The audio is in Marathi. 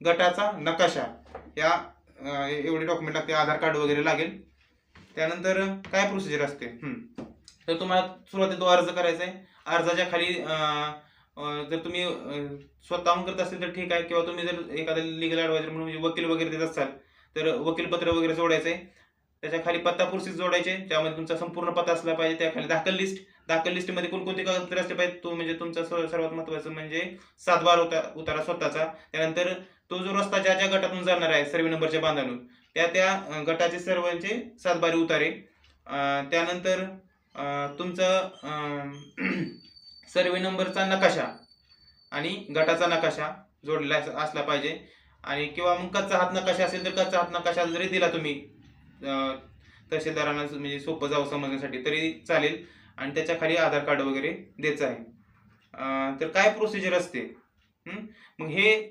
गटाचा नकाशा. या एवढे डॉक्युमेंट लागते आधार कार्ड वगैरे लागेल. त्यानंतर काय प्रोसिजर असते? तर तुम्हाला सुरुवातीत तो अर्ज करायचा आहे. अर्जाच्या खाली जर तुम्ही स्वतःहून करत असेल तर ठीक आहे. किंवा तुम्ही जर एखादा लिगल ॲडवायझर म्हणून म्हणजे वकील वगैरे देत असाल तर वकीलपत्र वगैरे जोडायचं आहे. त्याच्याखाली पत्ता पुरशीच जोडायचे त्यामध्ये तुमचा संपूर्ण पत्ता असला पाहिजे त्या खाली दाखल लिस्ट दाखल लिस्टमध्ये कोणकोणते कागदपत्र असले पाहिजे तो म्हणजे तुमचा सर्वात महत्वाचं म्हणजे सातबार उता उतारा स्वतःचा. त्यानंतर तो जो रस्ता ज्या ज्या गटातून जाणार आहे सर्वे नंबरच्या बांधानून त्या त्या गटाचे सर्वांचे सातबारी उतारे. त्यानंतर तुमचं सर्वे नंबरचा नकाशा आणि गटाचा नकाशा जोडलेला अस- असला पाहिजे. आणि किंवा मग कच्चा हात नकाशा असेल तर कच्चा हात नकाशा जरी दिला तुम्ही तहसीलदारांना म्हणजे सोपं जावं समजण्यासाठी तरी चालेल. आणि त्याच्याखाली आधार कार्ड वगैरे द्यायचं आहे. तर काय प्रोसिजर असते? मग हे